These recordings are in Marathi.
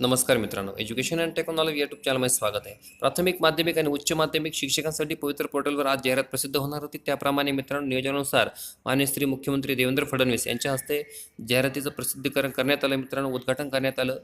नमस्कार मित्रांनो. एज्युकेशन अँड टेक्नॉलॉजी यूट्यूब चॅनलमध्ये स्वागत आहे. प्राथमिक माध्यमिक आणि उच्च माध्यमिक शिक्षकांसाठी पवित्र पोर्टलवर आज जाहिरात प्रसिद्ध होणार होती. त्याप्रमाणे मित्रांनो नियोजनानुसार मान्य श्री मुख्यमंत्री देवेंद्र फडणवीस यांच्या हस्ते जाहिरातीचं प्रसिद्धीकरण करण्यात आलं. मित्रांनो उद्घाटन करण्यात आलं.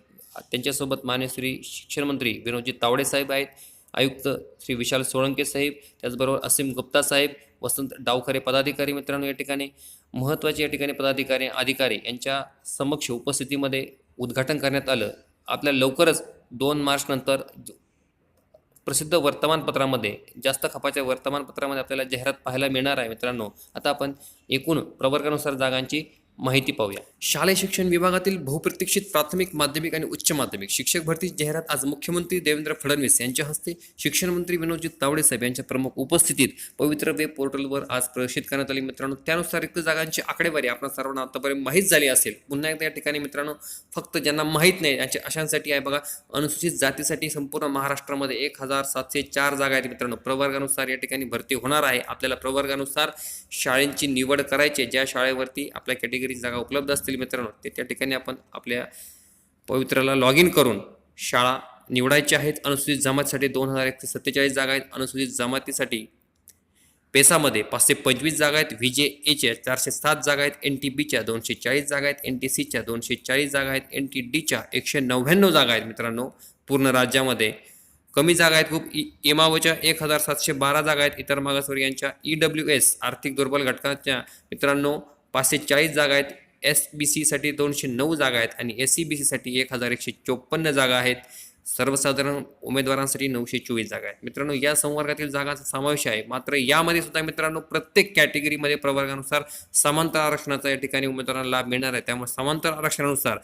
त्यांच्यासोबत मान्य श्री शिक्षण मंत्री विनोदजी तावडे साहेब आहेत. आयुक्त श्री विशाल सोळंके साहेब त्याचबरोबर असीम गुप्ता साहेब वसंत डावखरे पदाधिकारी मित्रांनो या ठिकाणी महत्त्वाचे या ठिकाणी पदाधिकारी अधिकारी यांच्या समक्ष उपस्थितीमध्ये उद्घाटन करण्यात आलं. आपल्या लवकरच दोन मार्चनंतर प्रसिद्ध वर्तमानपत्रामध्ये जास्त खपाच्या वर्तमानपत्रामध्ये आपल्याला जाहिरात पाहायला मिळणार आहे मित्रांनो. आता आपण एकूण प्रवर्गानुसार जागांची माहिती पाहूया. शालेय शिक्षण विभागातील बहुप्रतीक्षित प्राथमिक माध्यमिक आणि उच्च माध्यमिक शिक्षक भरती जाहिरात आज मुख्यमंत्री देवेंद्र फडणवीस यांच्या हस्ते शिक्षण मंत्री विनोदजी तावडे साहेब यांच्या प्रमुख उपस्थितीत पवित्र वेब पोर्टलवर आज प्रदर्शित करण्यात आली. मित्रांनो त्यानुसार रिक्त जागांची आकडेवारी आपण सर्वांना आतापर्यंत माहीत झाली असेल. पुन्हा एकदा या ठिकाणी मित्रांनो फक्त ज्यांना माहीत नाही यांच्या अशांसाठी आहे बघा अनुसूचित जातीसाठी संपूर्ण महाराष्ट्रामध्ये एक हजार सातशे चार जागा आहेत मित्रांनो. प्रवर्गानुसार या ठिकाणी भरती होणार आहे. आपल्याला प्रवर्गानुसार शाळेंची निवड करायची आहे. ज्या शाळेवरती आपल्या कॅटेगरी जागा उपलब्ध असतील मित्रांनो ते त्या ठिकाणी आपण आपल्या पवित्राला लॉग इन करून शाळा निवडायच्या आहेत. अनुसूचित जमातीसाठी दोन हजार एकशे सत्तेचाळीस जागा आहेत. अनुसूचित जमातीसाठी पेसामध्ये पाचशे पंचवीस जागा आहेत. व्ही जे एच्या चारशे सात जागा आहेत. एन टी बीच्या दोनशे चाळीस जागा आहेत. एन टी सीच्या दोनशे चाळीस जागा आहेत. एन टी डीच्या एकशे नव्याण्णव जागा आहेत मित्रांनो. पूर्ण राज्यामध्ये कमी जागा आहेत. खूप इमावच्या एक हजार सातशे बारा जागा आहेत. इतर मागासवर्गीयांच्या ई डब्ल्यू एस आर्थिक दुर्बल घटकाच्या मित्रांनो पाचशे चाळीस जागा आहेत. एस बी सीसाठी दोनशे नऊ जागा आहेत आणि एस सी बी सीसाठी एक हजार एकशे चोपन्न जागा आहेत. सर्वसाधारण उमेदवारांसाठी नऊशे चोवीस जागा आहेत. मित्रांनो या संवर्गातील जागांचा समावेश आहे. मात्र यामध्ये सुद्धा मित्रांनो प्रत्येक कॅटेगरीमध्ये प्रवर्गानुसार समांतर आरक्षणाचा या ठिकाणी उमेदवारांना लाभ मिळणार आहे. त्यामुळे समांतर आरक्षणानुसार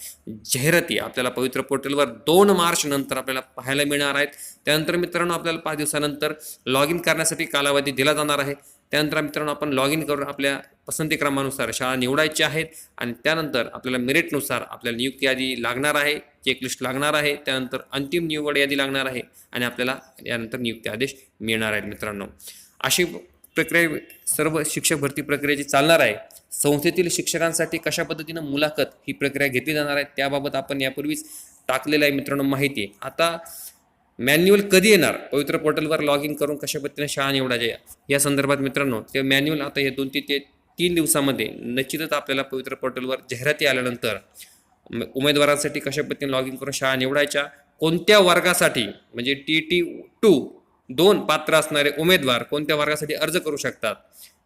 जाहिराती आपल्याला पवित्र पोर्टलवर दोन मार्च नंतर आपल्याला पाहायला मिळणार आहेत. त्यानंतर मित्रांनो आपल्याला पाच दिवसानंतर लॉग इन करण्यासाठी कालावधी दिला जाणार आहे. त्यानंतर मित्रांनो आपण लॉग इन करून आपल्या पसंती क्रमानुसार शाळा निवडायच्या आहेत आणि त्यानंतर आपल्याला मेरिटनुसार आपल्याला नियुक्ती यादी लागणार आहे चेकलिस्ट लागणार आहे त्यानंतर अंतिम निवड यादी लागणार आहे आणि आपल्याला यानंतर नियुक्ती आदेश मिळणार आहेत मित्रांनो. अशी प्रक्रिया सर्व शिक्षक भरती प्रक्रियेची चालणार आहे संस्थेतील शिक्षकांसाठी कशा पद्धतीनं मुलाखत ही प्रक्रिया घेतली जाणार आहे त्याबाबत आपण यापूर्वीच टाकलेलं आहे मित्रांनो माहिती. आता मॅन्युअल कधी येणार? पवित्र पोर्टलवर लॉग इन करून कशा पद्धतीने शाळा निवडायच्या? या संदर्भात मित्रांनो ते मॅन्युअल आता हे दोन ते ते तीन दिवसामध्ये निश्चितच आपल्याला पवित्र पोर्टलवर जाहिराती आल्यानंतर उमेदवारांसाठी कशा पद्धतीने लॉग इन करून शाळा निवडायच्या? कोणत्या वर्गासाठी म्हणजे टी टी टू दोन पात्र असणारे उमेदवार कोणत्या वर्गासाठी अर्ज करू शकतात?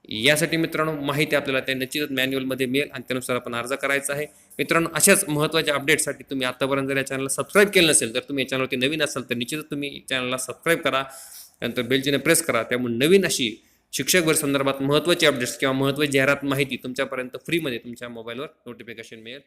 यासाठी मित्रांनो माहिती आपल्याला त्या निश्चितच मॅन्युअलमध्ये मिळेल आणि त्यानुसार आपण अर्ज करायचा आहे. मित्रांनो अशाच महत्त्वाच्या अपडेटसाठी तुम्ही आतापर्यंत जर या चॅनलला सबस्क्राईब केलं नसेल तर तुम्ही या चॅनलवरती नवीन असाल तर निश्चितच तुम्ही चॅनलला सबस्क्राईब करा. त्यानंतर बेलचिने प्रेस करा. त्यामुळे नवीन अशी शिक्षकभर संदर्भात महत्त्वाचे अपडेट्स किंवा महत्त्वाची जाहिरात माहिती तुमच्यापर्यंत फ्रीमध्ये तुमच्या मोबाईलवर नोटिफिकेशन मिळेल.